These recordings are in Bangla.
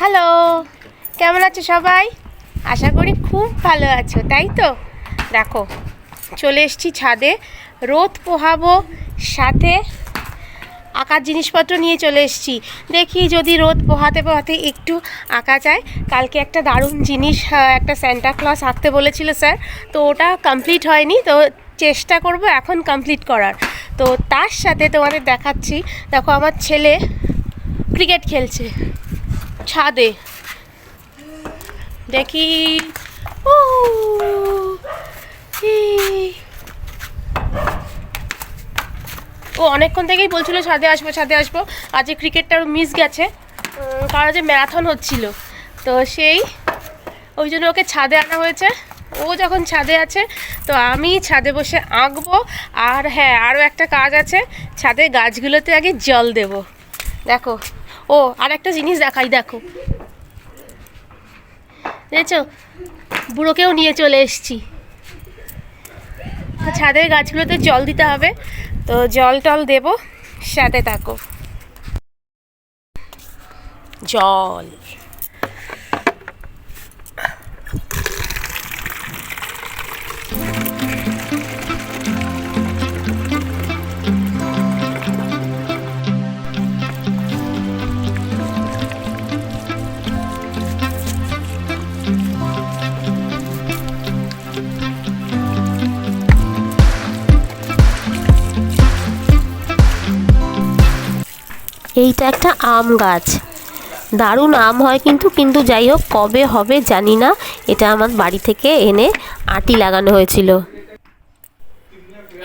হ্যালো কেমন আছো সবাই? আশা করি খুব ভালো আছো, তাই তো? দেখো, চলে এসছি ছাদে, রোদ পোহাবো, সাথে আঁকার জিনিসপত্র নিয়ে চলে এসেছি। দেখি যদি রোদ পোহাতে পোহাতে একটু আঁকা যায়। কালকে একটা দারুণ জিনিস একটা স্যান্টা ক্লস আঁকতে বলেছিল স্যার, তো ওটা কমপ্লিট হয়নি, তো চেষ্টা করব এখন কমপ্লিট করার। তো তার সাথে তোমাদের দেখাচ্ছি। দেখো, আমার ছেলে ক্রিকেট খেলছে। ছাদে। দেখি। ই। ও, অনেকক্ষণ থেকেই বলছিল, ছাদে আসব ছাদে আসব। আজকে ক্রিকেটটা মিস গেছে। কারণ যে ম্যারাথন হচ্ছিল। তো সেই, ওই জন্য ওকে ছাদে আনা হয়েছে। ও যখন ছাদে আছে, তো আমি ছাদে বসে আঁকবো। আর হ্যাঁ আরও একটা কাজ আছে। ছাদে গাছগুলোতে আগে জল দেব। দেখো ও আর একটা জিনিস দেখাই, দেখো। দেখেছ? বুড়োকেও নিয়ে চলে এসছি। ছাদের গাছগুলোতে জল দিতে হবে। তো জল টল দেবো, সাথে থাকো। জল। এইটা একটা আম গাছ। দারুণ আম হয় কিন্তু কিন্তু যাই হোক কবে হবে জানি না। এটা আমার বাড়ি থেকে এনে আটি লাগানো হয়েছিল।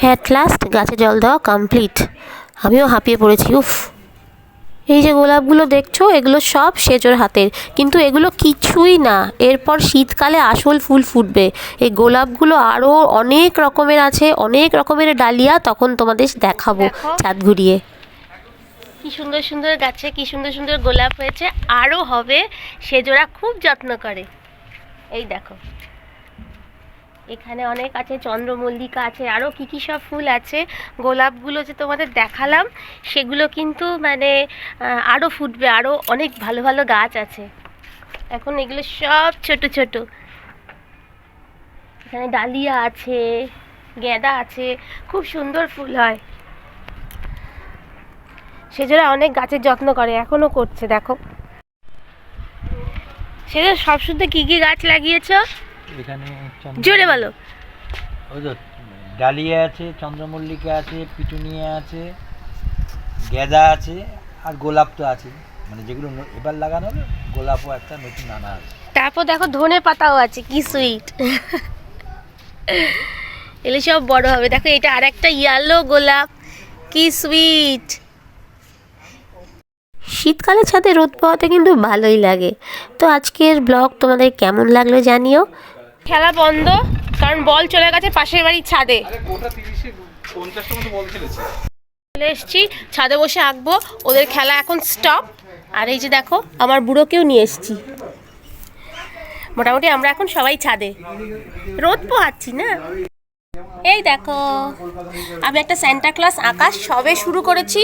অ্যাট লাস্ট গাছে জল দেওয়া কমপ্লিট আমিও হাঁপিয়ে পড়েছি উফ। এই যে গোলাপগুলো দেখছ এগুলো সব সেজোর হাতের। কিন্তু এগুলো কিছুই না। এরপর শীতকালে আসল ফুল ফুটবে। এই গোলাপগুলো আরও অনেক রকমের আছে অনেক রকমের ডালিয়া তখন তোমাদের দেখাবো দেখো। ছাদ ঘুরিয়ে। কি সুন্দর সুন্দর গাছে কি সুন্দর সুন্দর গোলাপ হয়েছে, আরও হবে সেজোড়া খুব যত্ন করে। এই দেখো। এখানে অনেক আছে, চন্দ্রমল্লিকা আছে, আরও কী কী সব ফুল আছে। গোলাপগুলো যে তোমাদের দেখালাম, সেগুলো কিন্তু মানে আরও ফুটবে, আরও অনেক ভালো ভালো গাছ আছে। এখন এগুলো সব ছোট ছোট। এখানে ডালিয়া আছে গেঁদা আছে, খুব সুন্দর ফুল হয়। সেজোরা অনেক গাছের যত্ন করে এখনও করছে দেখো। সেজো সব শুদ্ধ কি কি গাছ লাগিয়েছো? এখানে জোরে বলো। ওই তো ডালিয়া আছে চন্দ্রমল্লিকা আছে পিটুনিয়া আছে গেঁদা আছে আর গোলাপ তো আছে। মানে যেগুলো এবার লাগানো হলো গোলাপও একটা নতুন আনা আছে। তারপর দেখো ধনে পাতাও আছে কি সুইট এগুলো সব বড় হবে। দেখো এটা আর একটা ইয়েলো গোলাপ কি সুইট শীতকালে ছাদে রোদ পাওয়াতে কিন্তু ভালোই লাগে। তো আজকের ব্লগ তোমাদের কেমন লাগল জানিও। খেলা বন্ধ কারণ বল চলে গেছে পাশের বাড়ির ছাদে। চলে এসছি ছাদে বসে আঁকবো। ওদের খেলা এখন স্টপ আর এই যে দেখো আমার বুড়োকেও নিয়ে এসছি। মোটামুটি আমরা এখন সবাই ছাদে। রোদ পোহাচ্ছি না? এই দেখো, আমি একটা স্যান্টা ক্লাস আঁকা সবে শুরু করেছি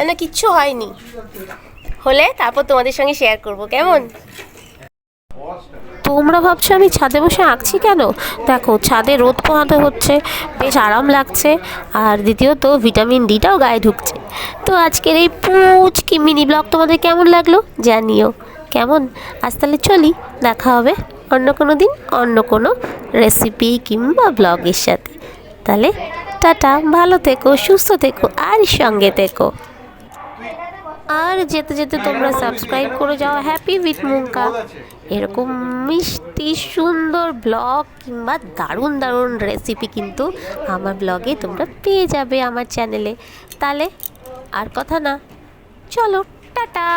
এনে কিচ্ছু হয়নি। হলে তারপর তোমাদের সঙ্গে শেয়ার করব, কেমন? তোমরা ভাবছ আমি ছাদে বসে আঁকছি কেন? দেখো, ছাদে রোদ পোহাতে হচ্ছে, বেশ আরাম লাগছে, আর দ্বিতীয়ত ভিটামিন ডিটাও গায়ে ঢুকছে। তো আজকের এই পুচকি মিনি ব্লগ তোমাদের কেমন লাগল জানিও। কেমন? আজ তাহলে চলি, দেখা হবে। অন্য কোনো দিন, অন্য কোনো রেসিপি কিংবা ব্লগের সাথে। তাহলে টাটা, ভালো থেকো, সুস্থ থেকো, আর সঙ্গে থেকো। আর যেতে যেতে তোমরা সাবস্ক্রাইব করে যাও হ্যাপি উইথ মুঙ্কা এরকম মিষ্টি, সুন্দর ব্লগ কিংবা দারুণ দারুণ রেসিপি কিন্তু আমার ব্লগে তোমরা পেয়ে যাবে আমার চ্যানেলে তাহলে আর কথা না। চলো, টাটা।